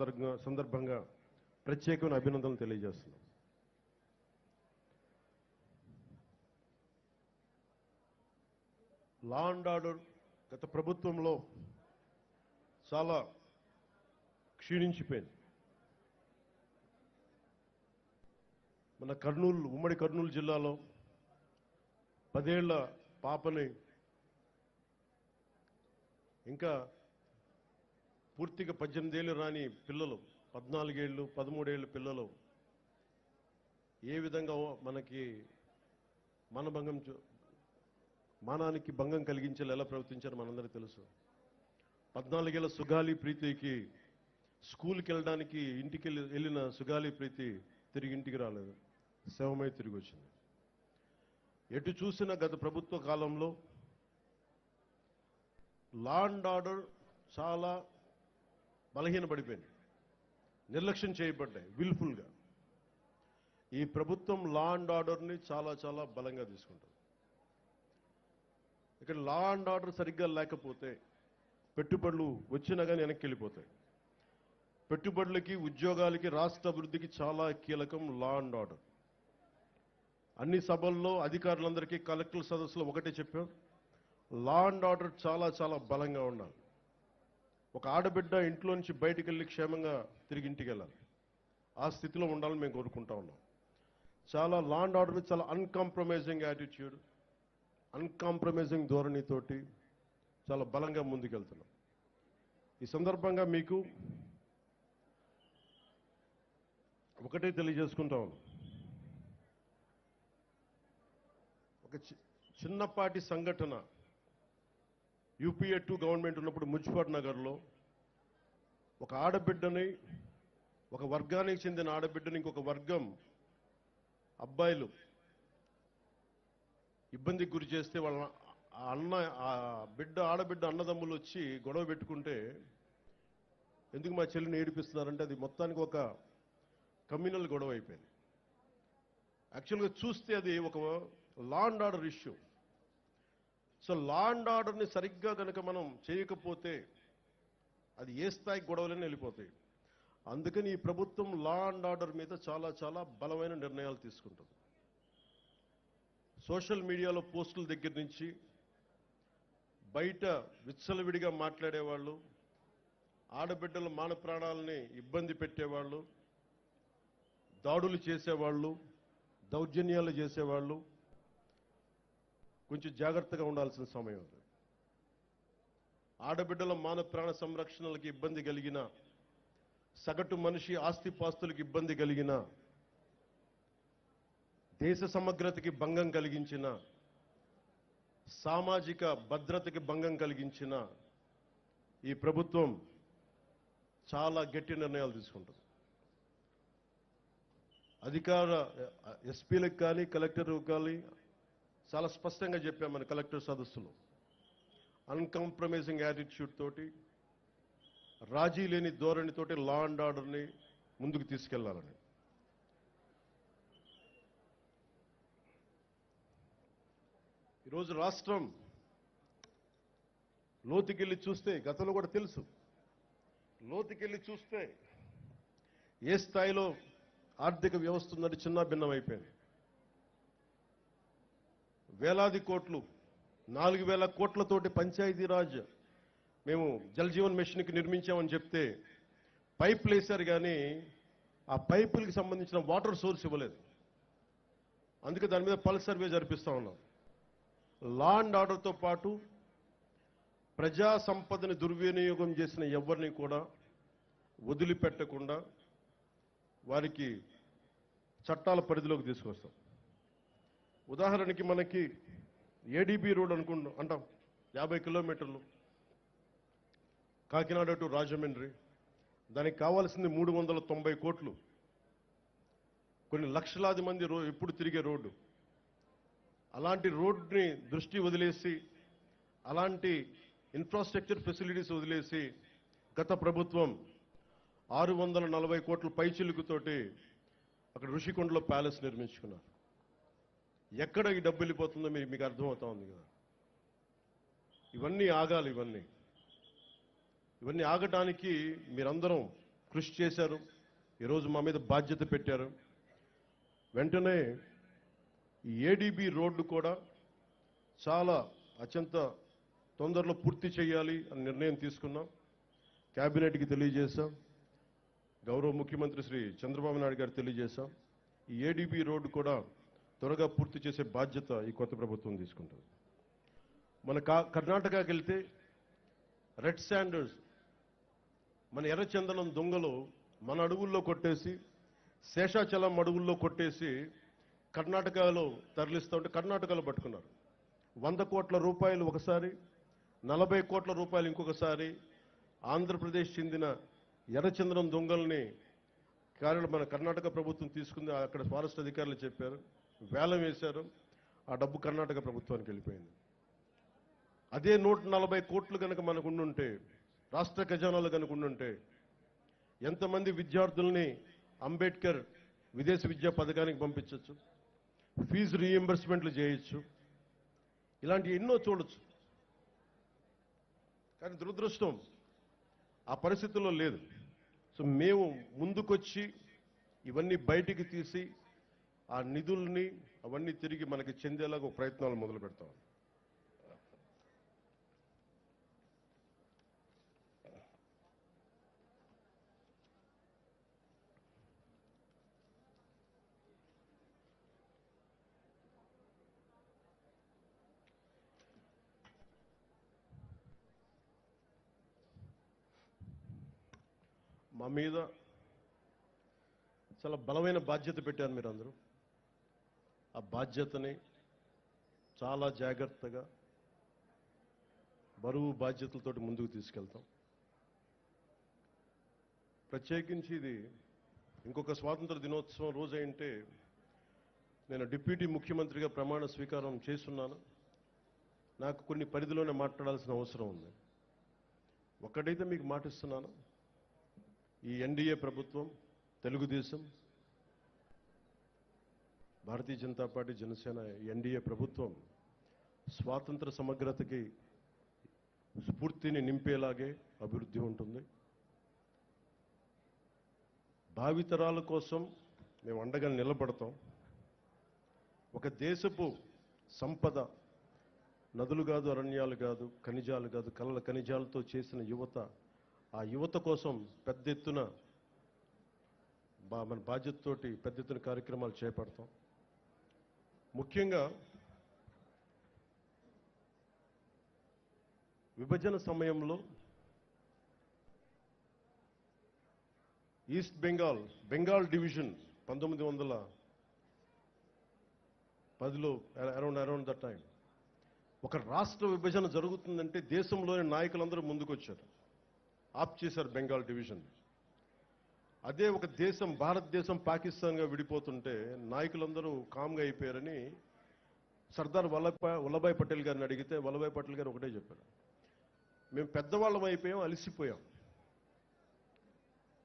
సందర్భంగా సందర్భంగా ప్రత్యేకమైన అభినందనలు తెలియజేస్తున్నాం. లా అండ్ ఆర్డర్ గత ప్రభుత్వంలో చాలా క్షీణించిపోయింది. మన కర్నూలు ఉమ్మడి కర్నూలు జిల్లాలో పదేళ్ళ పాపని ఇంకా పూర్తిగా పద్దెనిమిదేళ్ళు రాని పిల్లలు పద్నాలుగేళ్ళు పదమూడేళ్ళు పిల్లలు ఏ విధంగా మనకి మనభంగం చూ- మానానికి భంగం కలిగించేలా ఎలా ప్రవర్తించారో మనందరికీ తెలుసు. పద్నాలుగేళ్ళ సుగాలి ప్రీతికి స్కూల్కి వెళ్ళడానికి ఇంటికి వెళ్ళి వెళ్ళిన సుగాలి ప్రీతి తిరిగి ఇంటికి రాలేదు. శవమై తిరిగి వచ్చింది ఎటు చూసిన గత ప్రభుత్వ కాలంలో లా అండ్ ఆర్డర్ చాలా బలహీనపడిపోయింది. నిర్లక్ష్యం చేయబడ్డాయి విల్ఫుల్గా ఈ ప్రభుత్వం లా అండ్ ఆర్డర్ని చాలా చాలా బలంగా తీసుకుంటుంది. ఇక్కడ లా అండ్ ఆర్డర్ సరిగ్గా లేకపోతే పెట్టుబడులు వచ్చినా కానీ వెనక్కి వెళ్ళిపోతాయి. పెట్టుబడులకి ఉద్యోగాలకి రాష్ట్ర అభివృద్ధికి చాలా కీలకం లా అండ్ ఆర్డర్ అన్ని సభల్లో అధికారులందరికీ కలెక్టర్ సదస్సులో ఒకటే చెప్పాం. లా అండ్ ఆర్డర్ చాలా చాలా బలంగా ఉండాలి. ఒక ఆడబిడ్డ ఇంట్లో నుంచి బయటికి వెళ్ళి క్షేమంగా తిరిగి ఇంటికి వెళ్ళాలి. ఆ స్థితిలో ఉండాలని మేము కోరుకుంటా ఉన్నాం. చాలా లాండ్ ఆర్డర్ చాలా అన్కాంప్రమైజింగ్ యాటిట్యూడ్ అన్కాంప్రమైజింగ్ ధోరణితోటి చాలా బలంగా ముందుకెళ్తున్నాం. ఈ సందర్భంగా మీకు ఒకటే తెలియజేసుకుంటా ఉన్నాం. ఒక చి- చిన్నపాటి సంఘటన యూపీఏ టూ గవర్నమెంట్ ఉన్నప్పుడు మున్సిపల్ నగర్లో ఒక ఆడబిడ్డని ఒక వర్గానికి చెందిన ఆడబిడ్డని ఇంకొక వర్గం అబ్బాయిలు ఇబ్బందికి గురి చేస్తే వాళ్ళ ఆ అన్న ఆ బిడ్డ ఆడబిడ్డ అన్నదమ్ములు వచ్చి గొడవ పెట్టుకుంటే ఎందుకు మా చెల్లిని ఏడిపిస్తున్నారంటే అది మొత్తానికి ఒక కమ్యూనల్ గొడవ అయిపోయింది. యాక్చువల్గా చూస్తే అది ఒక law and order issue so law and ఆర్డర్ని సరిగ్గా కనుక మనం చేయకపోతే అది ఏ స్థాయి గొడవలని వెళ్ళిపోతాయి. అందుకని ఈ ప్రభుత్వం లా అండ్ ఆర్డర్ మీద చాలా చాలా బలమైన నిర్ణయాలు తీసుకుంటుంది. సోషల్ మీడియాలో పోస్టుల దగ్గర నుంచి బయట విచ్చలవిడిగా మాట్లాడేవాళ్ళు ఆడబిడ్డల మాన ప్రాణాలని ఇబ్బంది పెట్టేవాళ్ళు దాడులు చేసేవాళ్ళు దౌర్జన్యాలు చేసేవాళ్ళు కొంచెం జాగ్రత్తగా ఉండాల్సిన సమయం అది. ఆడబిడ్డల మాన ప్రాణ సంరక్షణలకు ఇబ్బంది కలిగిన సగటు మనిషి ఆస్తిపాస్తులకు ఇబ్బంది కలిగిన దేశ సమగ్రతకి భంగం కలిగించిన సామాజిక భద్రతకి భంగం కలిగించిన ఈ ప్రభుత్వం చాలా గట్టి నిర్ణయాలు తీసుకుంటుంది. అధికార ఎస్పీలకు కానీ కలెక్టర్కు కానీ చాలా స్పష్టంగా చెప్పాం మన కలెక్టర్ సదస్సులో. అన్కాంప్రమైజింగ్ యాటిట్యూడ్ తోటి రాజీ లేని ధోరణితోటి లా అండ్ ఆర్డర్ని ముందుకు తీసుకెళ్ళాలని. ఈరోజు రాష్ట్రం లోతుకెళ్ళి చూస్తే గతంలో కూడా తెలుసు లోతుకెళ్ళి చూస్తే ఏ స్థాయిలో ఆర్థిక వ్యవస్థ ఉందని చిన్న భిన్నమైపోయింది అయిపోయింది. వేలాది కోట్లు నాలుగు వేల కోట్లతోటి పంచాయతీరాజ్ మేము జలజీవన్ మిషన్కి నిర్మించామని చెప్తే పైపులు వేశారు కానీ ఆ పైపులకి సంబంధించిన వాటర్ సోర్స్ ఇవ్వలేదు. అందుకే దాని మీద పల్స్ సర్వే జరిపిస్తూ ఉన్నాం. లా అండ్ ఆర్డర్తో పాటు ప్రజా సంపదని దుర్వినియోగం చేసిన ఎవరిని కూడా వదిలిపెట్టకుండా వారికి చట్టాల పరిధిలోకి తీసుకొస్తాం. ఉదాహరణకి మనకి ఏడీబీ రోడ్ అనుకుంటాం అంటాం యాభై కిలోమీటర్లు. కాకినాడ టు రాజమండ్రి. దానికి కావాల్సింది మూడు వందల తొంభై కోట్లు. కొన్ని లక్షలాది మంది రో ఎప్పుడు తిరిగే రోడ్డు. అలాంటి రోడ్ని దృష్టి వదిలేసి అలాంటి ఇన్ఫ్రాస్ట్రక్చర్ ఫెసిలిటీస్ వదిలేసి గత ప్రభుత్వం ఆరు వందల నలభై కోట్ల పైచిలుకుతోటి అక్కడ ఋషికొండలో ప్యాలెస్ నిర్మించుకున్నారు. ఎక్కడ ఈ డబ్బు వెళ్ళిపోతుందో మీరు మీకు అర్థమవుతా ఉంది కదా. ఇవన్నీ ఆగాలి ఇవన్నీ. ఇవన్నీ ఆగటానికి మీరందరం కృషి చేశారు. ఈరోజు మా మీద బాధ్యత పెట్టారు. వెంటనే ఈ ఏడీబీ రోడ్డు కూడా చాలా అత్యంత తొందరలో పూర్తి చేయాలి అని నిర్ణయం తీసుకున్నాం. క్యాబినెట్కి తెలియజేశాం. గౌరవ ముఖ్యమంత్రి శ్రీ చంద్రబాబు నాయుడు గారు తెలియజేశాం. ఈ ఏడీబీ రోడ్డు కూడా త్వరగా పూర్తి చేసే బాధ్యత ఈ కొత్త ప్రభుత్వం తీసుకుంటుంది. మన కా కర్ణాటకకి వెళ్తే రెడ్ శాండర్స్ మన ఎర్రచందనం దొంగలు మన అడవుల్లో కొట్టేసి శేషాచలం అడవుల్లో కొట్టేసి కర్ణాటకలో తరలిస్తూ ఉంటే కర్ణాటకలో పట్టుకున్నారు. వంద కోట్ల రూపాయలు ఒకసారి నలభై కోట్ల రూపాయలు ఇంకొకసారి ఆంధ్రప్రదేశ్ చెందిన ఎర్రచందనం దొంగల్ని కార్యాలు మన కర్ణాటక ప్రభుత్వం తీసుకుంది. అక్కడ ఫారెస్ట్ అధికారులు చెప్పారు. వేలం వేశారు. ఆ డబ్బు కర్ణాటక ప్రభుత్వానికి వెళ్ళిపోయింది. అదే నూట నలభై కోట్లు కనుక మనకు ఉండుంటే రాష్ట్ర ఖజానాలు కనుక ఉండుంటే ఎంతమంది విద్యార్థుల్ని అంబేద్కర్ విదేశీ విద్యా పథకానికి పంపించవచ్చు ఫీజు రీఎంబర్స్మెంట్లు చేయొచ్చు ఇలాంటి ఎన్నో చూడొచ్చు. కానీ దురదృష్టం ఆ పరిస్థితుల్లో లేదు. సో మేము ముందుకొచ్చి ఇవన్నీ బయటికి తీసి ఆ నిధుల్ని అవన్నీ తిరిగి మనకి చెందేలాగా ఒక ప్రయత్నాలు మొదలు పెడతాం. మా మీద చాలా బలమైన బాధ్యత పెట్టారు మీరు అందరూ ఆ బాధ్యతని చాలా జాగ్రత్తగా బరువు బాధ్యతలతోటి ముందుకు తీసుకెళ్తాం. ప్రత్యేకించి ఇది ఇంకొక స్వాతంత్ర దినోత్సవం రోజు అయింటే నేను డిప్యూటీ ముఖ్యమంత్రిగా ప్రమాణ స్వీకారం చేస్తున్నాను. నాకు కొన్ని పరిధిలోనే మాట్లాడాల్సిన అవసరం ఉంది. ఒక్కటైతే మీకు మాటిస్తున్నాను. ఈ ఎన్డీఏ ప్రభుత్వం తెలుగుదేశం భారతీయ జనతా పార్టీ జనసేన ఎన్డీఏ ప్రభుత్వం స్వాతంత్ర సమగ్రతకి స్ఫూర్తిని నింపేలాగే అభివృద్ధి ఉంటుంది. భావితరాల కోసం మేము అండగా నిలబడతాం. ఒక దేశపు సంపద నదులు కాదు అరణ్యాలు కాదు ఖనిజాలు కాదు కలల ఖనిజాలతో చేసిన యువత ఆ యువత కోసం పెద్ద ఎత్తున బా- మన బాధ్యతతోటి పెద్ద ఎత్తున కార్యక్రమాలు చేపడతాం. ముఖ్యంగా విభజన సమయంలో ఈస్ట్ బెంగాల్ బెంగాల్ డివిజన్ పంతొమ్మిది వందల పదిలో అరౌండ్ అరౌండ్ ద టైం ఒక రాష్ట్ర విభజన జరుగుతుందంటే దేశంలోని నాయకులందరూ ముందుకొచ్చారు. ఆప్ చేశారు బెంగాల్ డివిజన్. అదే ఒక దేశం భారతదేశం పాకిస్తాన్గా విడిపోతుంటే నాయకులందరూ కామ్గా అయిపోయారని సర్దార్ వల్లభాయ్ వల్లభాయ్ పటేల్ గారిని అడిగితే వల్లభాయ్ పటేల్ గారు ఒకటే చెప్పారు. మేము పెద్దవాళ్ళం అయిపోయాం అలిసిపోయాం.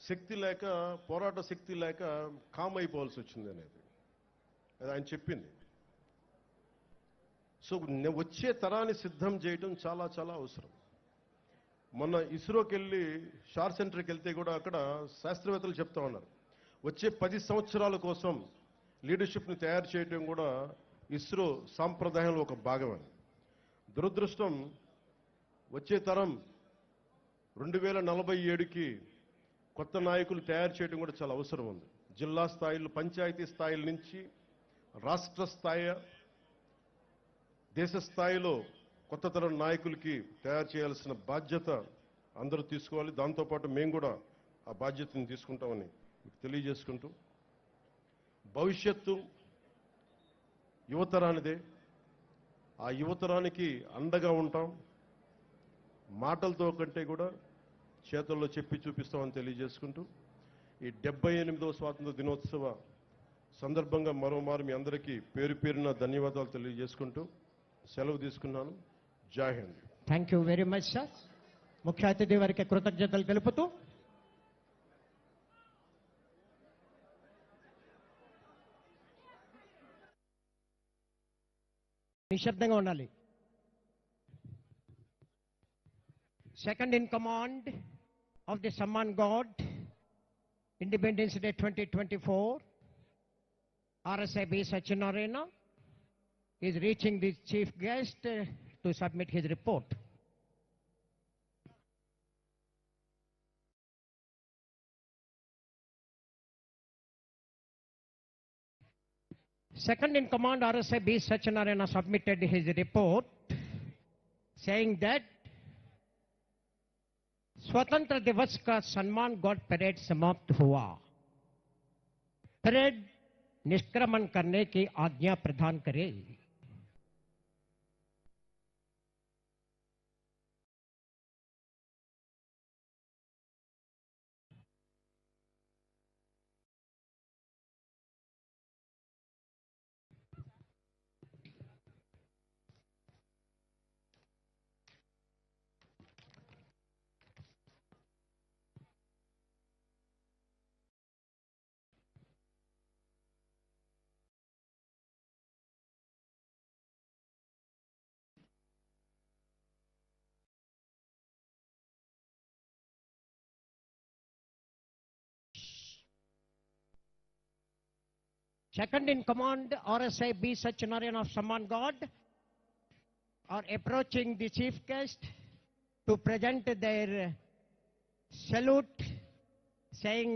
శక్తి లేక పోరాట శక్తి లేక కామ్ అయిపోవాల్సి వచ్చింది అనేది. అది ఆయన చెప్పింది. సో వచ్చే తరాన్ని సిద్ధం చేయడం చాలా చాలా అవసరం. మొన్న ఇస్రోకి వెళ్ళి షార్ సెంటర్కి వెళ్తే కూడా అక్కడ శాస్త్రవేత్తలు చెప్తా ఉన్నారు. వచ్చే పది సంవత్సరాల కోసం లీడర్షిప్ని తయారు చేయడం కూడా ఇస్రో సాంప్రదాయంలో ఒక భాగం దురదృష్టం వచ్చే తరం రెండు వేల నలభై ఏడుకి కొత్త నాయకులు తయారు చేయడం కూడా చాలా అవసరం ఉంది. జిల్లా స్థాయిలో పంచాయతీ స్థాయిల నుంచి రాష్ట్ర స్థాయి దేశ స్థాయిలో కొత్త తరం నాయకులకి తయారు చేయాల్సిన బాధ్యత అందరూ తీసుకోవాలి. దాంతోపాటు మేము కూడా ఆ బాధ్యతను తీసుకుంటామని మీకు తెలియజేసుకుంటూ భవిష్యత్తు యువతరానిదే. ఆ యువతరానికి అండగా ఉంటాం. మాటలతో కంటే కూడా చేతుల్లో చెప్పి చూపిస్తామని తెలియజేసుకుంటూ ఈ డెబ్బై ఎనిమిదవ స్వాతంత్ర దినోత్సవ సందర్భంగా మరోమారు మీ అందరికీ పేరు పేరున ధన్యవాదాలు తెలియజేసుకుంటూ సెలవు తీసుకున్నాను. జై Hind thank you very much sir ముఖ్య అతిథి వారికి కృతజ్ఞతలు తెలుపుతూ నిశ్శబ్దంగా ఉండాలి second in command of the Samman guard Independence Day 2024, RSIB Sachinarena is reaching the chief guest uh, To submit his report. Second in command RSIB Sachinarena submitted his report saying that स्वतंत्र दिवस का सम्मान गॉड परेड समाप्त हुआ parade निष्क्रमण करने की आज्ञा प्रदान करे Second in command, RSI B. Sachinarayan of Samman God are approaching the chief guest to present their salute, saying